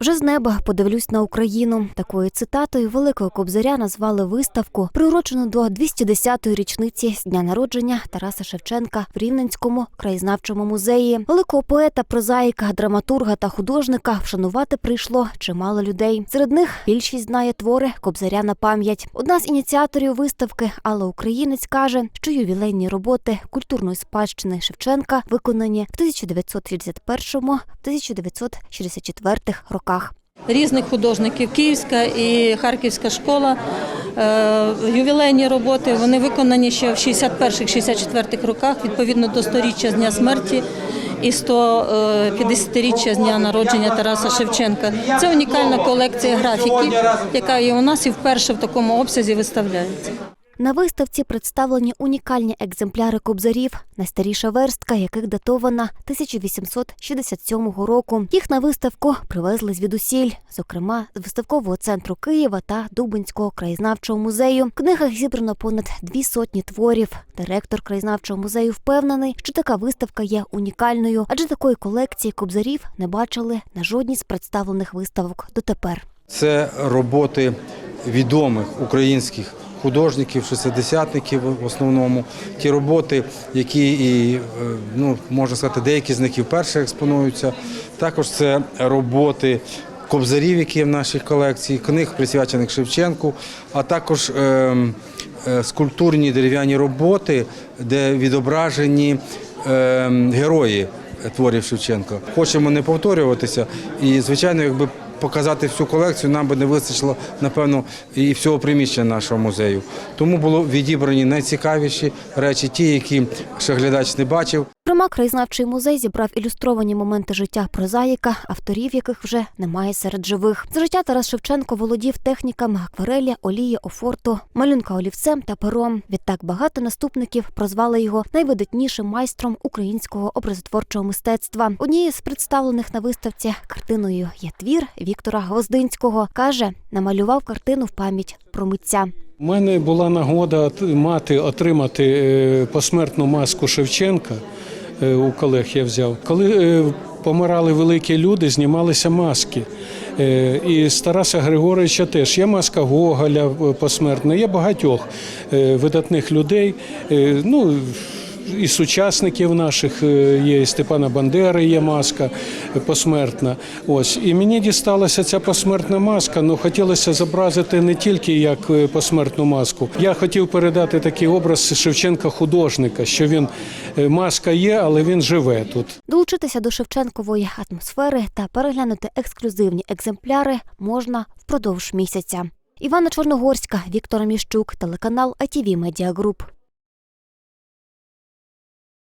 Вже з неба подивлюсь на Україну. Такою цитатою великого кобзаря назвали виставку, приурочену до 210-ї річниці з дня народження Тараса Шевченка в Рівненському краєзнавчому музеї. Великого поета, прозаїка, драматурга та художника вшанувати прийшло чимало людей. Серед них більшість знає твори кобзаря на пам'ять. Одна з ініціаторів виставки Алла Українець каже, що ювілейні роботи культурної спадщини Шевченка виконані в 1941-1964 роках. Різних художників. Київська і Харківська школа. е, Ювілейні роботи вони виконані ще в 61-64 роках, відповідно до 100-річчя з дня смерті і 150-річчя з дня народження Тараса Шевченка. Це унікальна колекція графіків, яка є у нас і вперше в такому обсязі виставляється. На виставці представлені унікальні екземпляри кобзарів, найстаріша верстка яких датована 1867 року. Їх на виставку привезли звідусіль, зокрема з виставкового центру Києва та Дубинського краєзнавчого музею. В книгах зібрано понад дві сотні творів. Директор краєзнавчого музею впевнений, що така виставка є унікальною, адже такої колекції кобзарів не бачили на жодній з представлених виставок дотепер. Це роботи відомих українських художників, шестидесятників в основному. Ті роботи, які і е, ну можна сказати, деякі з них і вперше експонуються. Також це роботи. Кобзарів, які є в нашій колекції, книг присвячених Шевченку, а також ем, е, скульптурні дерев'яні роботи, де відображені ем, герої творів Шевченка. Хочемо не повторюватися, і звичайно, якби показати всю колекцію, нам би не вистачило, напевно, і всього приміщення нашого музею. Тому було відібрані найцікавіші речі, ті, які ще глядач не бачив. Зокрема, краєзнавчий музей зібрав ілюстровані моменти життя прозаїка, авторів яких вже немає серед живих. За життя Тарас Шевченко володів техніками акварелі, олії, офорту, малюнка олівцем та пером. Відтак багато наступників прозвали його найвидатнішим майстром українського образотворчого мистецтва. Однією з представлених на виставці картиною є твір Віктора Гвоздинського. каже, намалював картину в пам'ять про митця. У мене була нагода мати отримати е, посмертну маску Шевченка. Е, У колег я взяв. Коли е, помирали великі люди, знімалися маски. Е, І з Тараса Григоровича теж є маска Гоголя посмертна, є багатьох видатних людей. Ну, і сучасників наших е, є, і Степана Бандери є маска посмертна. Ось і мені дісталася ця посмертна маска. Ну хотілося зобразити не тільки як е, посмертну маску. Я хотів передати такий образ Шевченка художника, що він е, маска є, але він живе тут. Долучитися до Шевченкової атмосфери та переглянути ексклюзивні екземпляри можна впродовж місяця. Івана Чорногорська, Віктора Міщук, телеканал ITV Media Group.